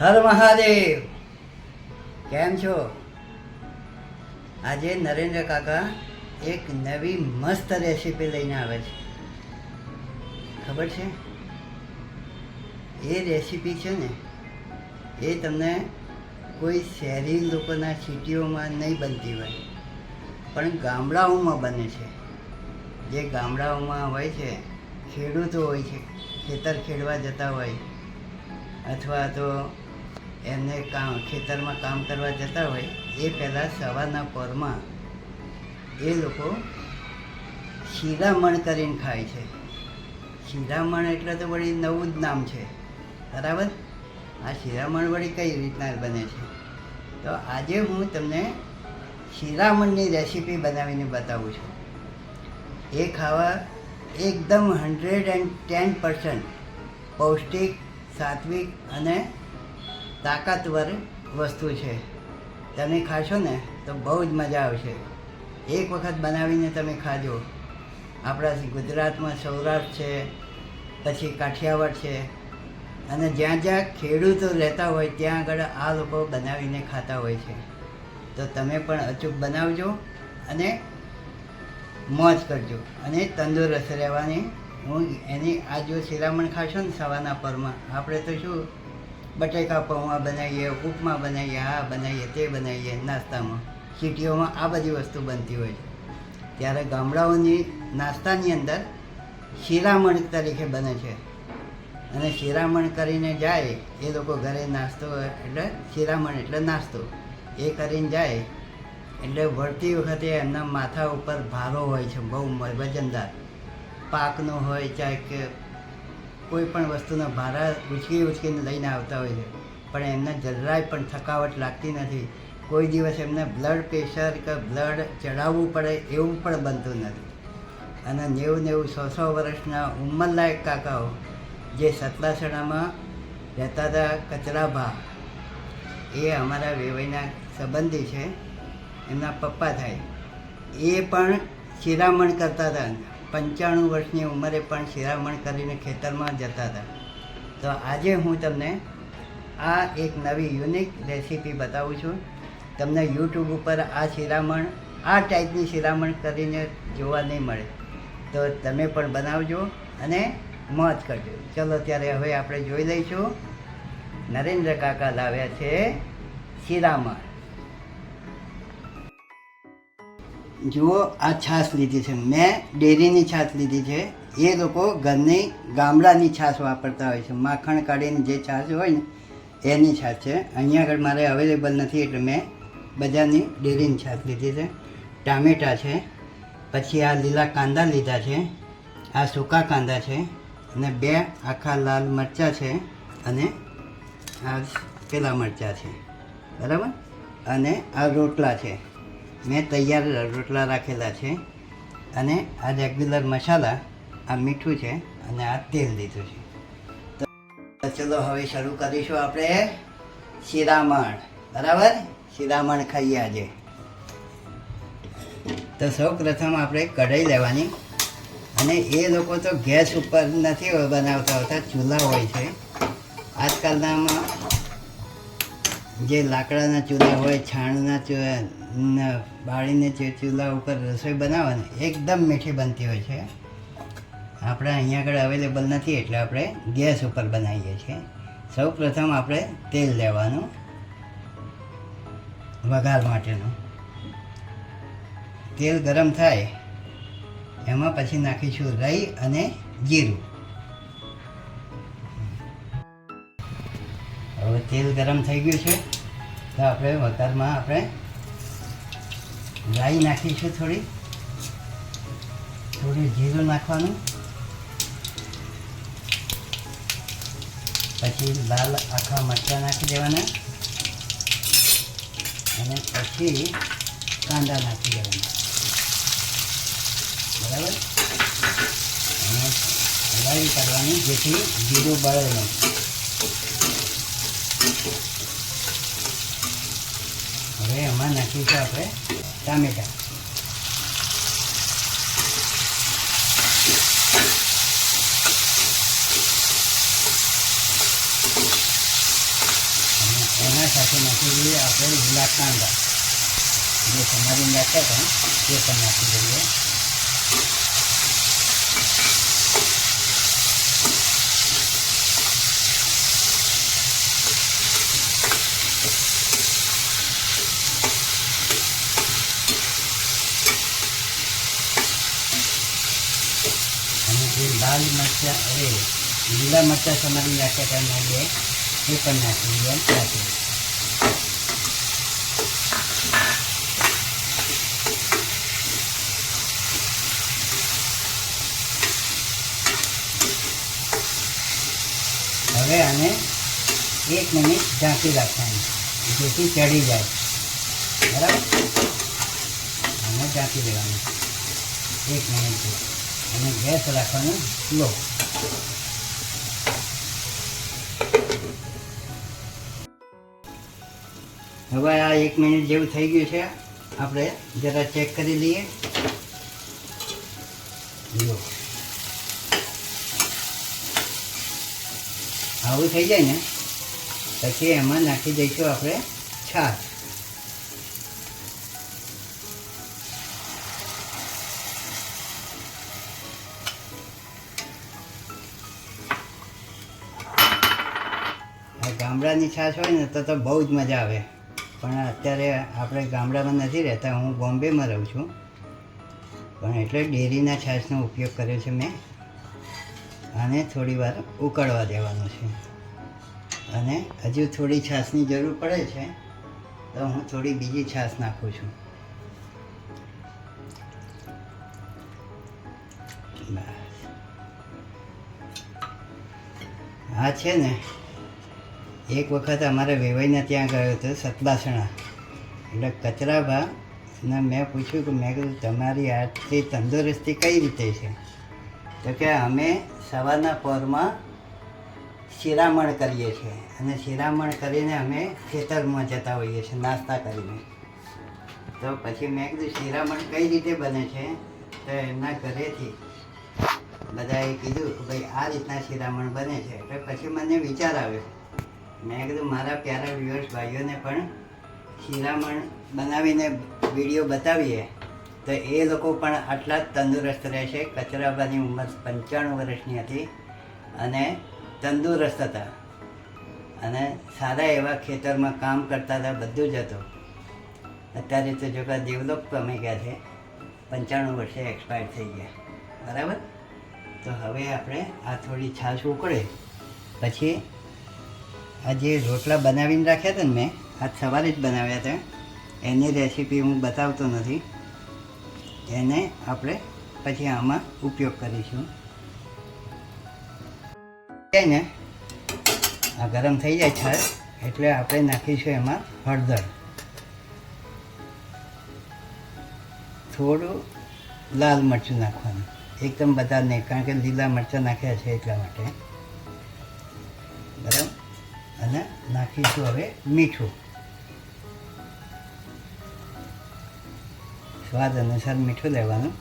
હર મહાદેવ. કેમ છો? આજે નરેન્દ્ર કાકા એક નવી મસ્ત રેસીપી લઈને આવે છે. ખબર છે? એ રેસીપી છે ને, એ તમને કોઈ શહેરી લોકોના સિટીઓમાં નહીં બનતી હોય. પણ ગામડાઓમાં બને છે. જે ગામડાઓમાં હોય છે, ખેડૂતો હોય છે, ખેતર ખેડવા જતા હોય, અથવા તો એમને કામ, ખેતરમાં કામ કરવા જતા હોય, એ પહેલાં સવારના પોરમાં એ લોકો શિરામણ કરીને ખાય છે. શિરામણ એટલે તો વળી નવું જ નામ છે. બરાબર? આ શિરામણ વળી કઈ રીતના બને છે? તો આજે હું તમને શિરામણની રેસીપી બનાવીને બતાવું છું. એ ખાવા એકદમ હંડ્રેડ એન્ડ ટેન પર્સન્ટ પૌષ્ટિક, સાત્વિક અને તાકાતવર વસ્તુ છે. તમે ખાશો ને તો બહુ જ મજા આવશે. એક વખત બનાવીને તમે ખાજો. આપણા ગુજરાતમાં સૌરાષ્ટ્ર છે, પછી કાઠિયાવાડ છે, અને જ્યાં જ્યાં ખેડૂતો રહેતા હોય ત્યાં આગળ આ લોકો બનાવીને ખાતા હોય છે. તો તમે પણ અચૂક બનાવજો અને મોજ કરજો. અને તંદુરસ્ત રહેવાની. હું એની આ જો શિરામણ ખાશો ને સવારના પરમાં, આપણે તો શું બટેકા પૌવા બનાવીએ, ઉપમા બનાવીએ આ બનાવીએ, તે બનાવીએ નાસ્તામાં. સિટીઓમાં આ બધી વસ્તુ બનતી હોય છે. ત્યારે ગામડાઓની નાસ્તાની અંદર શિરામણ તરીકે બને છે. અને શિરામણ કરીને જાય, એ લોકો ઘરે નાસ્તો એટલે શિરામણ એટલે નાસ્તો. એ કરીને જાય, એટલે વળતી વખતે એમના માથા ઉપર ભારો હોય છે, બહુ વજનદાર. પાકનો હોય, ચાહે કે કોઈ પણ વસ્તુના ભારા ઉચકી ઉચકીને લઈને આવતા હોય છે. પણ એમને જરાય પણ થકાવટ લાગતી નથી. કોઈ દિવસ એમને બ્લડ પ્રેશર કે બ્લડ ચડાવવું પડે એવું પણ બનતું નથી. અને નેવું નેવું સો સો વર્ષના ઉંમરલાયક કાકાઓ જે સતલાસણામાં રહેતા હતા કચરાભા એ અમારા વેવાઈના સંબંધી છે. એમના પપ્પા થાય. એ પણ શિરામણ કરતા હતા. પંચાણું વર્ષની ઉંમરે પણ શિરામણ કરીને ખેતરમાં જતા હતા. તો આજે હું તમને આ એક નવી યુનિક રેસીપી બતાવું છું. તમને યુટ્યુબ ઉપર આ શિરામણ, આ ટાઈપની શિરામણ કરીને જોવા નહીં મળે. તો તમે પણ બનાવજો અને મોજ કરજો. ચલો ત્યારે હવે આપણે જોઈ લઈશું. નરેન્દ્ર કાકા લાવ્યા છે શિરામણ. જુઓ, આ છાશ લીધી છે. મેં ડેરીની છાશ લીધી છે. એ લોકો ઘરની ગામડાની છાશ વાપરતા હોય છે. માખણ કાઢીને જે છાશ હોય ને, એની છાશ છે. અહીંયા આગળ મારે અવેલેબલ નથી, એટલે મેં બજારની ડેરીની છાશ લીધી છે. ટામેટાં છે. પછી આ લીલા કાંદા લીધા છે. આ સૂકા કાંદા છે. અને બે આખા લાલ મરચાં છે અને આ પેલા મરચાં છે. બરાબર? અને આ રોટલા છે. મેં તૈયાર રોટલા રાખેલા છે અને આ રેગ્યુલર મસાલા, આ મીઠું છે અને આ તેલ લીધું છે. તો ચલો હવે શરૂ કરીશું આપણે શિરામણ. બરાબર? શિરામણ ખાઈએ આજે. તો સૌ પ્રથમ આપણે કઢાઈ લેવાની. અને એ લોકો તો ગેસ ઉપર નથી બનાવતા હોતા, ચૂલા હોય છે. આજકાલનામાં જે લાકડાના ચૂલા હોય, છાણના ચૂલા બાળીને જે ચૂલા ઉપર રસોઈ બનાવવાની, એકદમ મીઠી બનતી હોય છે. આપણે અહીંયા આગળ અવેલેબલ નથી, એટલે આપણે ગેસ ઉપર બનાવીએ છીએ. સૌ પ્રથમ આપણે તેલ લેવાનું, વઘાર માટેનું. તેલ ગરમ થાય, એમાં પછી નાખીશું રાઈ અને જીરું. તેલ ગરમ થઈ ગયું છે. તો આપણે વઘારમાં આપણે રાઈ નાખીશું થોડી. થોડું જીરું નાખવાનું. પછી લાલ આખા મરચાં નાખી દેવાના. અને પછી કાંદા નાખી દેવાના. બરાબર? અને હલાવી કાઢવાની જેથી જીરું બળે નહીં. હવે એમાં નાખીશું આપણે ટામેટા. એના સાથે નાખી દઈએ આપણે લીલા કાંદા. જે સમારીને નાખ્યા હતા તે પણ નાખી દઈએ. અને જે લાલ મરચાં એ લીલા મરચાં સમારી રાખ્યા હતા મેં બે એ પણ નાખી દઈએ નાખી હવે આને એક મિનિટ ઢાંકી રાખવાની જેથી ચડી જાય બરાબર આને ઢાંકી દેવાનું એક મિનિટ અને ગેસ રાખવાનો લો. હવે આ એક મિનિટ જેવું થઈ ગયું છે. આપણે જરા ચેક કરી લઈએ. લો. આવું થઈ જાય ને? પછી એમાં નાખી દઈશું આપણે છાશ. આ છાશ હોય ને તો તો બહુ જ મજા આવે. પણ અત્યારે આપણે ગામડામાં નથી રહેતા, હું બોમ્બેમાં રહું છું. પણ એટલે ડેરીના છાશનો ઉપયોગ કર્યો છે મેં. આને થોડી વાર ઉકળવા દેવાનો છે. અને હજુ થોડી છાશની જરૂર પડે છે, તો હું થોડી બીજી છાશ નાખું છું. બસ. આ છે ને એક વખત અમારે વેવાઈના ત્યાં ગયો હતો સતલાસણા એટલે કચરાભા, ને મેં પૂછ્યું કે મેં કીધું, તમારી આજથી તંદુરસ્તી કઈ રીતે છે? તો કે અમે સવારના પોરમાં શિરામણ કરીએ છીએ. અને શિરામણ કરીને અમે ખેતરમાં જતા હોઈએ છીએ, નાસ્તા કરીને. તો પછી મેં કીધું, શિરામણ કઈ રીતે બને છે? તો એમના ઘરેથી બધાએ કીધું કે, ભાઈ, આ રીતના શિરામણ બને છે. એટલે પછી મને વિચાર આવ્યો. મેં કીધું મારા પ્યારા વ્યુઅર્સ ભાઈઓને પણ શિરામણ બનાવીને વીડિયો બતાવીએ. તો એ લોકો પણ આટલા જ તંદુરસ્ત રહેશે. કચરાબાની ઉંમર પંચાણું વર્ષની હતી અને તંદુરસ્ત હતા. અને સારા એવા ખેતરમાં કામ કરતા હતા બધું જ હતું. અત્યારે તો જો કે ડેવલપ કમી ગયા છે. પંચાણું વર્ષે એક્સપાયર થઈ ગયા. બરાબર? તો હવે આપણે આ થોડી છાશ ઉકળે. પછી આ જે રોટલા બનાવીને રાખ્યા હતા ને મેં. આજ સવારે જ બનાવ્યા હતા. એની રેસીપી હું બતાવતો નથી. એને આપણે પછી આમાં ઉપયોગ કરીશું. ને, આ ગરમ થઈ જાય છાશ એટલે આપણે નાખીશું એમાં હળદર. થોડું લાલ મરચું નાખવાનું. એકદમ બધા નહીં કારણ કે લીલા મરચાં નાખ્યા છે એટલા માટે. અને નાખીશું હવે મીઠું. સ્વાદ અનુસાર મીઠું લેવાનું.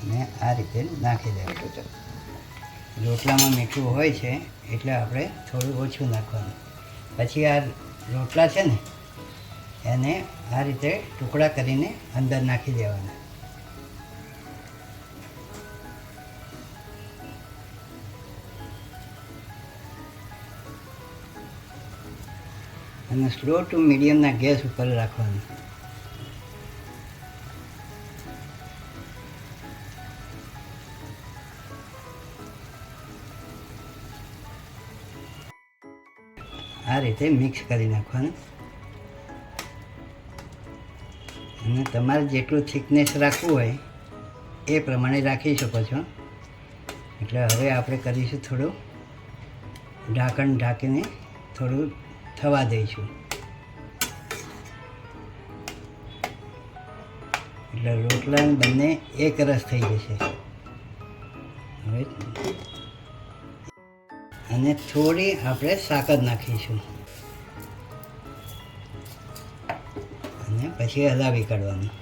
અને આ રીતે નાખી દેવાનું. રોટલામાં મીઠું હોય છે એટલે આપણે થોડું ઓછું નાખવાનું. પછી આ રોટલા છે ને એને આ રીતે ટુકડા કરીને અંદર નાખી દેવાના. અને સ્લો ટુ મીડિયમના ગેસ ઉપર રાખવાનું. આ રીતે મિક્સ કરી નાખવાનું. અને તમારે જેટલું થિકનેસ રાખવું હોય, એ પ્રમાણે રાખી શકો છો. એટલે હવે આપણે કરીશું થોડું ઢાંકણ ઢાંકીને થોડું થવા દઈશું. એટલે રોટલા બંને એક રસ થઈ જશે. હવે અને થોડી આપણે સાકર નાખીશું. અને પછી હલાવી કાઢવાનું.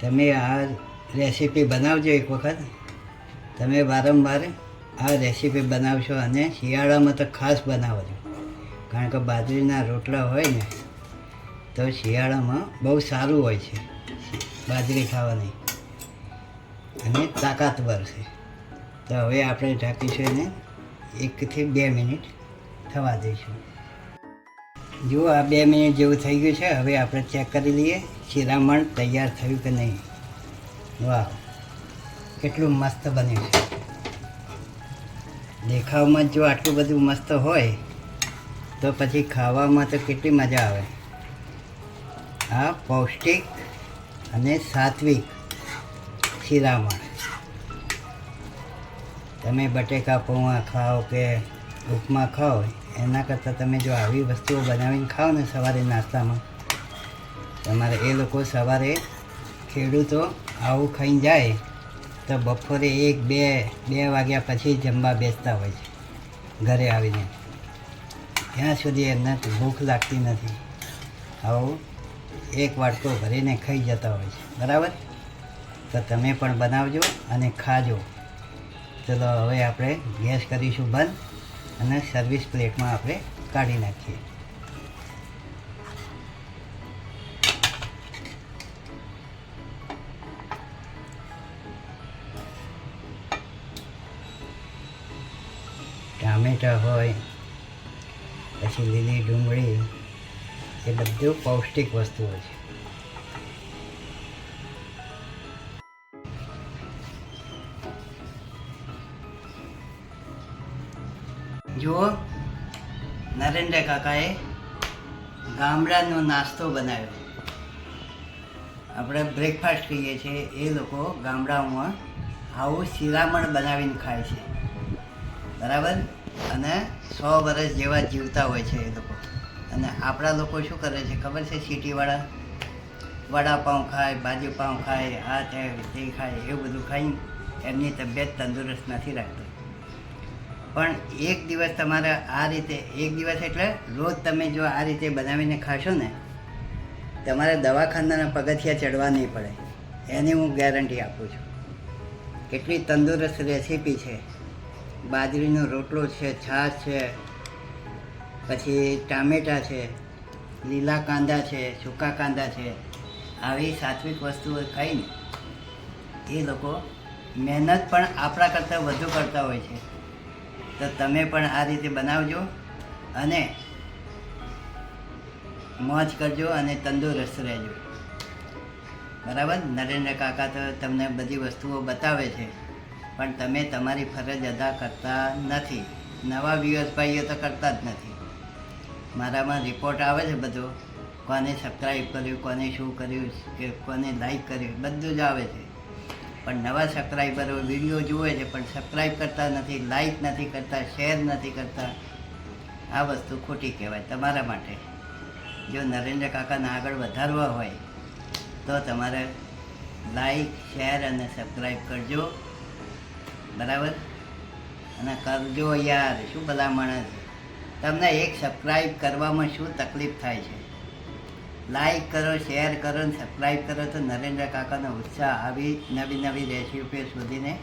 તમે આ રેસીપી બનાવજો એક વખત. તમે વારંવાર આ રેસીપી બનાવશો અને શિયાળામાં તો ખાસ બનાવજો. કારણ કે બાજરીના રોટલા હોય ને, તો શિયાળામાં બહુ સારું હોય છે બાજરી ખાવાની. અને તાકાતવર છે. તો હવે આપણે ઢાંકીશું એને એકથી બે મિનિટ થવા દઈશું. જુઓ આ બે મિનિટ જેવું થઈ ગયું છે, હવે આપણે ચેક કરી લઈએ શિરામણ તૈયાર થયું કે નહીં. વાહ કેટલું મસ્ત બન્યું છે. દેખાવમાં જો આટલું બધું મસ્ત હોય, તો પછી ખાવામાં તો કેટલી મજા આવે. આ પૌષ્ટિક અને સાત્વિક શિરામણ. તમે બટેકા, પૌવા ખાઓ કે ઉપમા ખાઓ એના કરતાં તમે જો આવી વસ્તુઓ બનાવીને ખાઓ ને સવારે નાસ્તામાં, તમારે એ લોકો સવારે ખેડૂતો આવું ખાઈને જાય તો બપોરે એક, બે બે વાગ્યા પછી જમવા બેસતા હોય છે, ઘરે આવીને. ત્યાં સુધી એમને ભૂખ લાગતી નથી. આવું, એક વાટકો ભરીને ખાઈ જતા હોય છે, બરાબર? તો તમે પણ બનાવજો અને ખાજો. ચલો, હવે આપણે ગેસ કરીશું બંધ. અને સર્વિસ પ્લેટમાં આપણે કાઢી નાખીએ. ટામેટા હોય, પછી લીલી ડુંગળી, એ બધું પૌષ્ટિક વસ્તુઓ છે. જુઓ, નરેન્દ્ર કાકાએ ગામડાનો નાસ્તો બનાવ્યો. આપણે બ્રેકફાસ્ટ કહીએ છીએ, એ લોકો ગામડાઓમાં આવું શિરામણ બનાવીને ખાય છે. બરાબર? અને સો વર્ષ જેવા જીવતા હોય છે એ લોકો. અને આપણા લોકો શું કરે છે, ખબર છે સિટીવાળા? વડાપાઉં ખાય ભાજીપાઉં ખાય, આ તે ખાય, એવું બધું ખાઈને એમની તબિયત તંદુરસ્ત નથી રાખતી. પણ એક દિવસ તમારે આ રીતે, એક દિવસ એટલે રોજ તમે જો આ રીતે બનાવીને ખાશો ને, તમારે દવાખાનાના પગથિયા ચડવા નહીં પડે. એની હું ગેરંટી આપું છું. કેટલી તંદુરસ્ત રેસીપી છે. બાજરીનો રોટલો છે, છાશ છે, પછી ટામેટાં છે, લીલા કાંદા છે, સૂકા કાંદા છે. આવી સાત્વિક વસ્તુઓ ખાઈને એ લોકો મહેનત પણ આપણા કરતાં વધુ કરતા હોય છે. તો તમે પણ આ રીતે બનાવજો અને મોજ કરજો અને તંદુરસ્ત રહેજો. બરાબર? નરેન્દ્ર કાકા તો તમને બધી વસ્તુઓ બતાવે છે, પણ તમે તમારી ફરજ અદા કરતા નથી. નવા વ્યુઅર્સ ભાઈઓ તો કરતા જ નથી. મારામાં રિપોર્ટ આવે છે બધો. કોને સબસ્ક્રાઈબ કર્યું, કોને શું કર્યું, કે કોને લાઈક કર્યું, બધું જ આવે છે. પણ નવા સબસ્ક્રાઈબરો વીડિયો જુએ છે, પણ સબસ્ક્રાઈબ કરતા નથી લાઈક નથી કરતા શેર નથી કરતા. આ વસ્તુ ખોટી કહેવાય તમારા માટે. જો નરેન્દ્ર કાકાને આગળ વધારવા હોય, તો તમારે લાઈક શેર અને સબસ્ક્રાઈબ કરજો. બરાબર? અને કરજો યાર, શું ભલા માણસ તમને એક સબસ્ક્રાઈબ કરવામાં શું તકલીફ થાય છે? લાઈક કરો શેર કરો અને સબસ્ક્રાઈબ કરો તો નરેન્દ્ર કાકાનો ઉત્સાહ આવી નવી નવી રેસીપીઓ શોધીને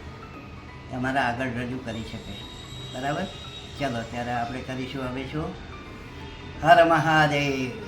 તમારા આગળ રજૂ કરી શકે. બરાબર? ચલો, ત્યારે આપણે કરીશું હવે શું? હર મહાદેવ.